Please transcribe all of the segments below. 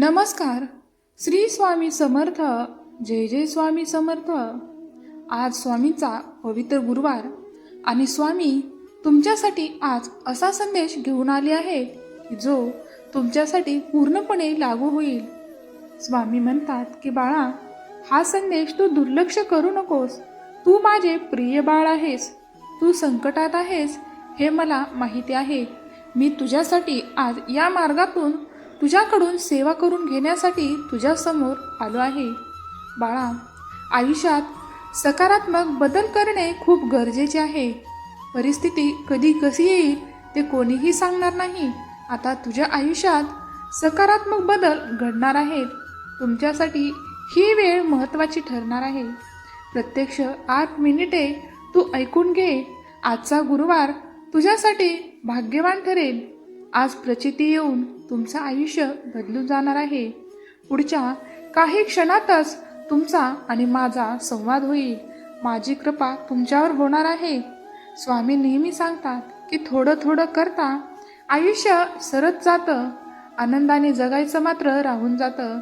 नमस्कार. श्री स्वामी समर्थ जय जय स्वामी समर्थ. आज स्वामींचा पवित्र गुरुवार आणि स्वामी तुमच्यासाठी आज असा संदेश घेऊन आले आहेत जो तुमच्यासाठी पूर्णपणे लागू होईल. स्वामी म्हणतात की बाळा हा संदेश तू दुर्लक्ष करू नकोस. तू माझे प्रिय बाळ आहेस. तू संकटात आहेस. हे मला माहिती आहे. मी तुझ्यासाठी आज या मार्गातून तुझ्याकडून सेवा करून घेण्यासाठी तुझ्यासमोर आलो आहे. बाळा आयुष्यात सकारात्मक बदल करणे खूप गरजेचे आहे. परिस्थिती कधी कशी येईल ते कोणीही सांगणार नाही. आता तुझ्या आयुष्यात सकारात्मक बदल घडणार आहेत. तुमच्यासाठी ही वेळ महत्त्वाची ठरणार आहे. प्रत्यक्ष आठ मिनिटे तू ऐकून घे. आजचा गुरुवार तुझ्यासाठी भाग्यवान ठरेल. आज प्रचिती येऊन तुमचं आयुष्य बदलून जाणार आहे. पुढच्या काही क्षणातच तुमचा आणि माझा संवाद होईल. माझी कृपा तुमच्यावर होणार आहे. स्वामी नेहमी सांगतात की थोडं थोडं करता आयुष्य सरत जातं. आनंदाने जगायचं मात्र राहून जातं.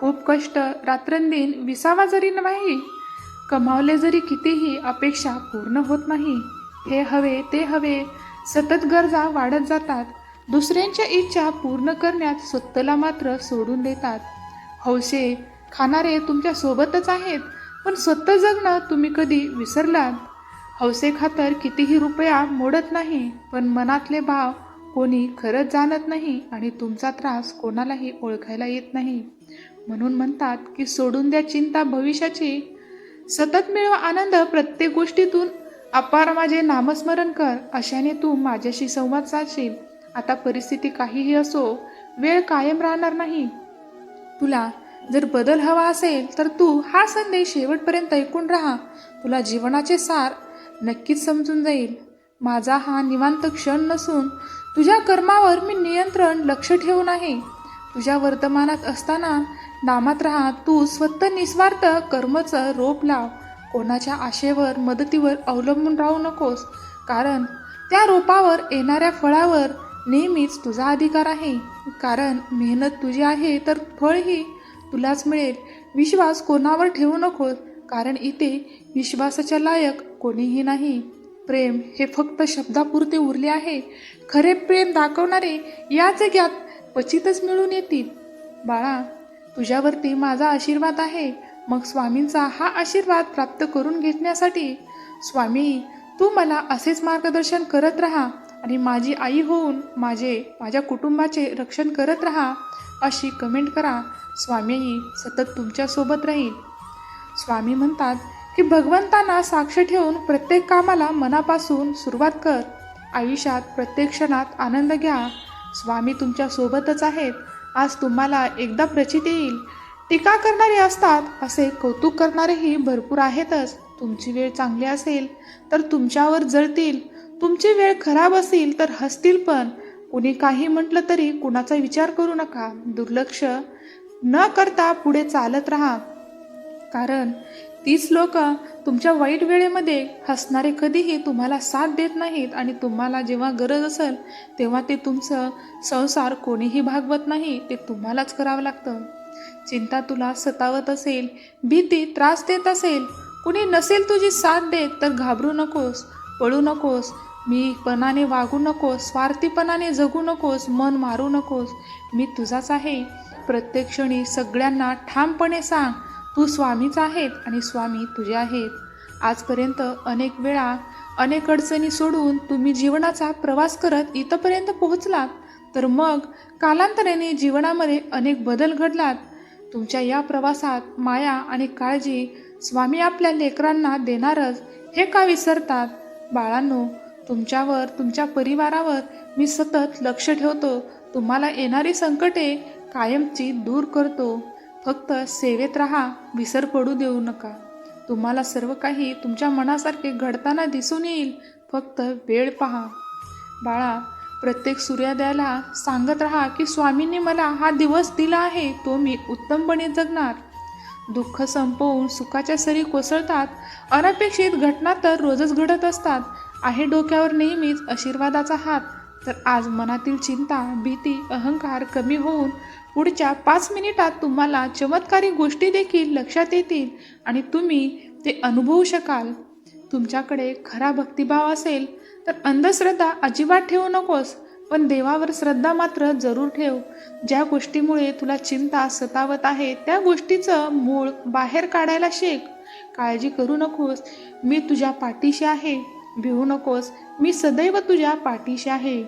खूप कष्ट रात्रंदिन विसावा जरी नाही कमावले जरी कितीही अपेक्षा पूर्ण होत नाही. हे हवे ते हवे सतत गरजा वाढत जातात. दुसऱ्यांच्या इच्छा पूर्ण करण्यात स्वतःला मात्र सोडून देतात. हौसे खाणारे तुमच्या सोबतच आहेत पण स्वतः जगणं तुम्ही कधी विसरलात? हौसे खातर कितीही रुपया मोडत नाही पण मनातले भाव कोणी खरंच जाणत नाही आणि तुमचा त्रास कोणालाही ओळखायला येत नाही. म्हणून म्हणतात की सोडून द्या चिंता भविष्याची. सतत मिळवा आनंद प्रत्येक गोष्टीतून. अपार माझे नामस्मरण कर अशाने तू माझ्याशी संवाद साधशील. आता परिस्थिती काहीही असो वेळ कायम राहणार नाही. तुला जर बदल हवा असेल तर तू हा संदेश शेवटपर्यंत ऐकून राहा. तुला जीवनाचे सार नक्कीच समजून जाईल. माझा हा निवांत क्षण नसून तुझ्या कर्मावर मी नियंत्रण लक्ष ठेवून आहे. तुझ्या वर्तमानात असताना नामात राहा तू स्वतः निस्वार्थ कर्मचं रोप लाव. कोणाच्या आशेवर मदतीवर अवलंबून राहू नकोस. कारण त्या रोपावर येणाऱ्या फळावर नेहमीच तुझा अधिकार आहे. कारण मेहनत तुझी आहे तर फळही तुलाच मिळेल. विश्वास कोणावर ठेवू नकोस कारण इथे विश्वासाच्या लायक कोणीही नाही. प्रेम हे फक्त शब्दापुरते उरले आहे. खरे प्रेम दाखवणारे या जगात क्वचितच मिळून येतील. बाळा तुझ्यावरती माझा आशीर्वाद आहे. मग स्वामींचा हा आशीर्वाद प्राप्त करून घेण्यासाठी स्वामी तू मला असेच मार्गदर्शन करत राहा. आणि माझी आई होऊन माझे माझ्या कुटुंबाचे रक्षण करत राहा अशी कमेंट करा. स्वामीही सतत तुमच्यासोबत राहील. स्वामी म्हणतात की भगवंतांना साक्ष ठेवून प्रत्येक कामाला मनापासून सुरुवात कर. आयुष्यात प्रत्येक क्षणात आनंद घ्या. स्वामी तुमच्यासोबतच आहेत. आज तुम्हाला एकदा प्रचित येईल. टीका करणारे असतात असे कौतुक करणारेही भरपूर आहेतच. तुमची वेळ चांगली असेल तर तुमच्यावर जळतील. तुमची वेळ खराब असेल तर हसतील पण. कुणी काही म्हटलं तरी कुणाचा विचार करू नका. दुर्लक्ष न करता पुढे चालत राहा. कारण तीच लोक तुमच्या वाईट वेळेमध्ये हसणारे कधीही तुम्हाला साथ देत नाहीत आणि तुम्हाला जेव्हा गरज असेल तेव्हा ते तुमचं संसार कोणीही भागवत नाही ते तुम्हालाच करावं लागतं. चिंता तुला सतावत असेल भीती त्रास देत असेल कुणी नसेल तुझी साथ देत तर घाबरू नकोस पळू नकोस मी पणाने वागू नकोस स्वार्थीपणाने जगू नकोस मन मारू नकोस. मी तुझाच आहे. प्रत्येक क्षणी सगळ्यांना ठामपणे सांग तू स्वामीच आहेत आणि स्वामी तुझे आहेत. आजपर्यंत अनेक वेळा अनेक अडचणी सोडून तुम्ही जीवनाचा प्रवास करत इथंपर्यंत पोहोचलात तर मग कालांतराने जीवनामध्ये अनेक बदल घडलात. तुमच्या या प्रवासात माया आणि काळजी स्वामी आपल्या लेकरांना देणारच हे का विसरतात? बाळांनो तुमच्यावर तुमच्या परिवारावर मी सतत लक्ष ठेवतो. तुम्हाला येणारी संकटे कायमची दूर करतो. फक्त सेवेत राहा विसर पडू देऊ नका. तुम्हाला सर्व काही तुमच्या मनासारखे घडताना दिसून येईल. फक्त वेळ पहा. बाळा प्रत्येक सूर्योदयाला सांगत राहा की स्वामींनी मला हा दिवस दिला आहे तो मी उत्तमपणे जगणार. दुःख संपवून सुखाच्या सरी कोसळतात. अनपेक्षित घटना तर रोजच घडत असतात. आहे डोक्यावर नेहमीच आशीर्वादाचा हात. तर आज मनातील चिंता भीती अहंकार कमी होऊन पुढच्या पाच मिनिटात तुम्हाला चमत्कारी गोष्टी देखील लक्षात येतील आणि तुम्ही ते अनुभवू शकाल. तुमच्याकडे खरा भक्तिभाव असेल तर अंधश्रद्धा अजिबात ठेवू नकोस पण देवावर श्रद्धा मात्र जरूर ठेव. ज्या गोष्टीमुळे तुला चिंता सतावत आहे त्या गोष्टीचं मूळ बाहेर काढायला शेक. काळजी करू नकोस मी तुझ्या पाठीशी आहे. भिवू नकोस मी सदैव तुझ्या पाठीशी आहे.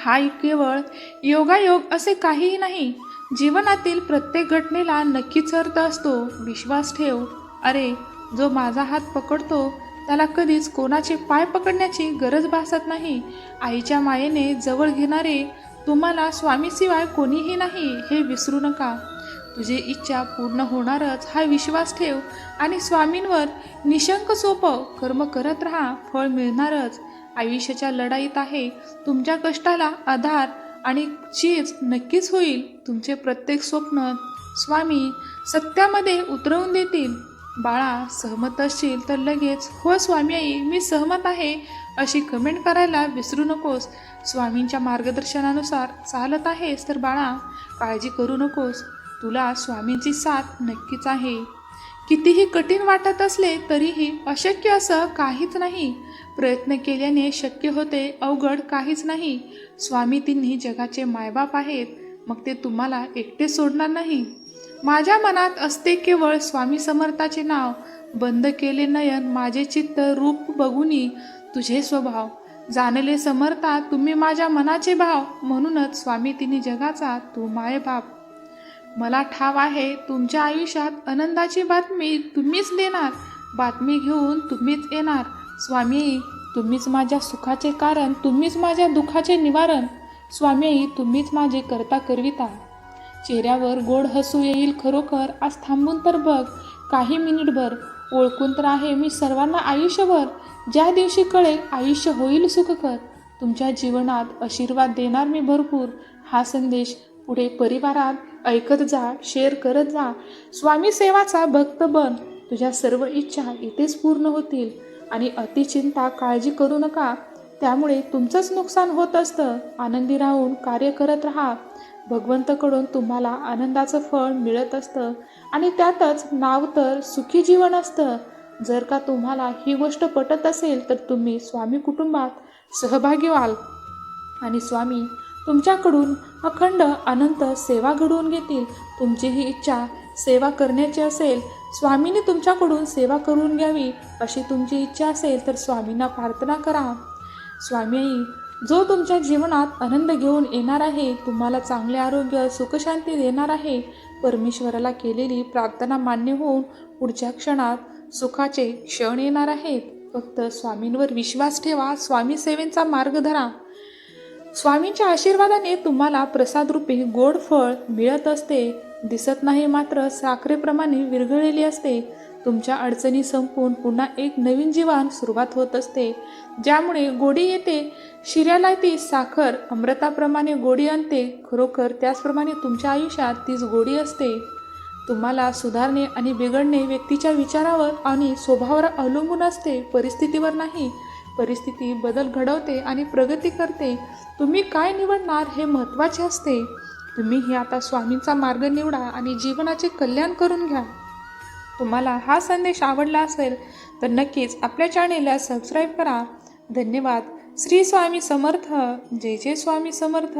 हा केवळ योगायोग असे काहीही नाही. जीवनातील प्रत्येक घटनेला नक्कीच अर्थ असतो विश्वास ठेव. अरे जो माझा हात पकडतो त्याला कधीच कोणाचे पाय पकडण्याची गरज भासत नाही. आईच्या मायेने जवळ घेणारे तुम्हाला स्वामीशिवाय कोणीही नाही हे विसरू नका. तुझी इच्छा पूर्ण होणारच हा विश्वास ठेव आणि स्वामींवर निशंक सोपं कर्म करत राहा फळ मिळणारच. आयुष्याच्या लढाईत आहे तुमच्या कष्टाला आधार आणि चीज नक्कीच होईल तुमचे प्रत्येक स्वप्न स्वामी सत्यामध्ये उतरवून देतील. बाळा सहमत असशील तर लगेच हो स्वामी आई मी सहमत आहे अशी कमेंट करायला विसरू नकोस. स्वामींच्या मार्गदर्शनानुसार चालत आहेस तर बाळा काळजी करू नकोस. तुला स्वामींची साथ नक्कीच आहे. कितीही कठीण वाटत असले तरीही अशक्य असं काहीच नाही. प्रयत्न केल्याने शक्य होते अवघड काहीच नाही. स्वामी तिन्ही जगाचे मायबाप आहेत. मग ते तुम्हाला एकटे सोडणार नाही. माझ्या मनात असते केवळ स्वामी समर्थाचे नाव. बंद केले नयन माझे चित्त रूप बघुनी तुझे स्वभाव. जाणले समर्था तुम्ही माझ्या मनाचे भाव. म्हणूनच स्वामी तिन्ही जगाचा तू मायबाप. मला ठाव आहे तुमच्या आयुष्यात आनंदाची बातमी तुम्हीच देणार बातमी घेऊन तुम्हीच येणार. स्वामी तुम्हीच माझ्या सुखाचे कारण तुम्हीच माझ्या दुःखाचे निवारण. स्वामी तुम्हीच माझे करता करविता चेहऱ्यावर गोड हसू येईल खरोखर आज थांबून तर बघ काही मिनिटभर. ओळखून तर आहे मी सर्वांना आयुष्यभर. ज्या दिवशी कळेल आयुष्य होईल सुखकर. तुमच्या जीवनात आशीर्वाद देणार मी भरपूर. हा संदेश पुढे परिवारात ऐकत जा शेअर करत जा. स्वामी सेवाचा भक्त बन. तुझ्या सर्व इच्छा इथेच पूर्ण होतील. आणि अतिचिंता काळजी करू नका. त्यामुळे तुमचंच नुकसान होत असतं. आनंदी राहून कार्य करत राहा. भगवंतकडून तुम्हाला आनंदाचं फळ मिळत असतं. आणि त्यातच नाव तर सुखी जीवन असतं. जर का तुम्हाला ही गोष्ट पटत असेल तर तुम्ही स्वामी कुटुंबात सहभागी व्हाल. आणि स्वामी तुमच्याकडून अखंड अनंत सेवा घडवून घेतील. तुमची ही इच्छा सेवा करण्याची असेल स्वामीने तुमच्याकडून सेवा करून घ्यावी. अशी तुमची इच्छा असेल तर स्वामींना प्रार्थना करा. स्वामी जो तुमच्या जीवनात आनंद घेऊन येणार आहे तुम्हाला चांगले आरोग्य सुखशांती देणार आहे. परमेश्वराला केलेली प्रार्थना मान्य होऊन पुढच्या क्षणात सुखाचे क्षण येणार आहेत. फक्त स्वामींवर विश्वास ठेवा स्वामी सेवेचा मार्ग धरा. स्वामींच्या आशीर्वादाने तुम्हाला प्रसादरूपी गोड फळ मिळत असते दिसत नाही मात्र साखरेप्रमाणे विरघळलेली असते. तुमच्या अडचणी संपून पुन्हा एक नवीन जीवन सुरुवात होत असते ज्यामुळे गोडी येते. शिऱ्याला ती साखर अमृताप्रमाणे गोडी आणते. खरोखर त्याचप्रमाणे तुमच्या आयुष्यात तीच गोडी असते. तुम्हाला सुधारणे आणि बिघडणे व्यक्तीच्या विचारावर आणि स्वभावावर अवलंबून असते परिस्थितीवर नाही. परिस्थिती बदल घडवते आणि प्रगती करते. तुम्ही काय निवडणार हे महत्त्वाचे असते. तुम्ही हे आता स्वामींचा मार्ग निवडा आणि जीवनाचे कल्याण करून घ्या. तुम्हाला हा संदेश आवडला असेल तर नक्कीच आपल्या चॅनेलला सबस्क्राईब करा. धन्यवाद. श्री स्वामी समर्थ. जय जय स्वामी समर्थ.